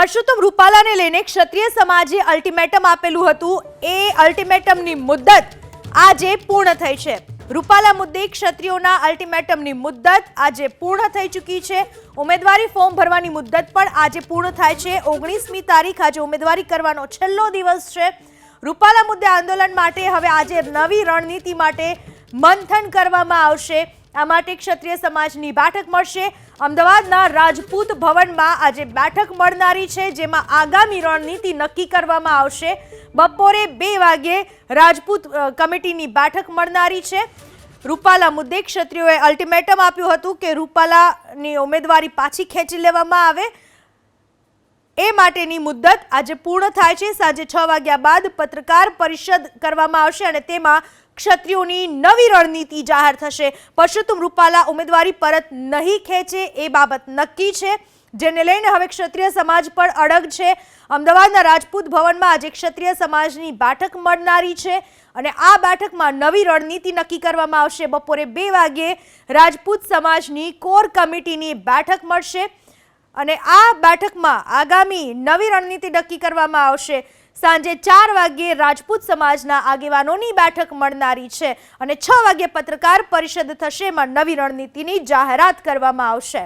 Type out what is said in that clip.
પરસોત્તમ રૂપાલાને લઈને ક્ષત્રિય સમાજે અલ્ટિમેટમ આપેલું હતું. એ અલ્ટિમેટમની મુદ્દત આજે પૂર્ણ થઈ છે. રૂપાલા મુદ્દે ક્ષત્રિયોના અલ્ટિમેટમની મુદ્દત આજે પૂર્ણ થઈ ચૂકી છે. ઉમેદવારી ફોર્મ ભરવાની મુદ્દત પણ આજે પૂર્ણ થાય છે. ઓગણીસમી તારીખ આજે ઉમેદવારી કરવાનો છેલ્લો દિવસ છે. રૂપાલા મુદ્દે આંદોલન માટે હવે આજે નવી રણનીતિ માટે મંથન કરવામાં આવશે. આ માટે ક્ષત્રિય સમાજની બેઠક મળશે. અમદાવાદના રાજપૂત ભવનમાં આજે બેઠક મળનારી છે, જેમાં આગામી રણનીતિ નક્કી કરવામાં આવશે. બપોરે બે વાગ્યે રાજપૂત કમિટીની બેઠક મળનારી છે. રૂપાલા મુદ્દે ક્ષત્રિયોએ અલ્ટિમેટમ આપ્યું હતું કે રૂપાલાની ઉમેદવારી પાછી ખેંચી લેવામાં આવે. એ માટેની મુદ્દત આજે પૂર્ણ થાય છે. સાંજે છ વાગ્યા બાદ પત્રકાર પરિષદ કરવામાં આવશે અને તેમાં ક્ષત્રિયોની નવી રણનીતિ જાહેર થશે. પરસોત્તમ રૂપાલા ઉમેદવારી પરત નહીં ખેંચે એ બાબત નક્કી છે. જેને લઈને હવે ક્ષત્રિય સમાજ પણ અડગ છે. અમદાવાદના રાજપૂત ભવનમાં આજે ક્ષત્રિય સમાજની બેઠક મળનારી છે અને આ બેઠકમાં નવી રણનીતિ નક્કી કરવામાં આવશે. બપોરે બે વાગ્યે રાજપૂત સમાજની કોર કમિટીની બેઠક મળશે અને આ બેઠકમાં આગામી નવી રણનીતિ નક્કી કરવામાં આવશે. સાંજે ચાર વાગ્યે રાજપૂત સમાજના આગેવાનોની બેઠક મળનારી છે અને છ વાગ્યે પત્રકાર પરિષદ થશે એમાં નવી રણનીતિની જાહેરાત કરવામાં આવશે.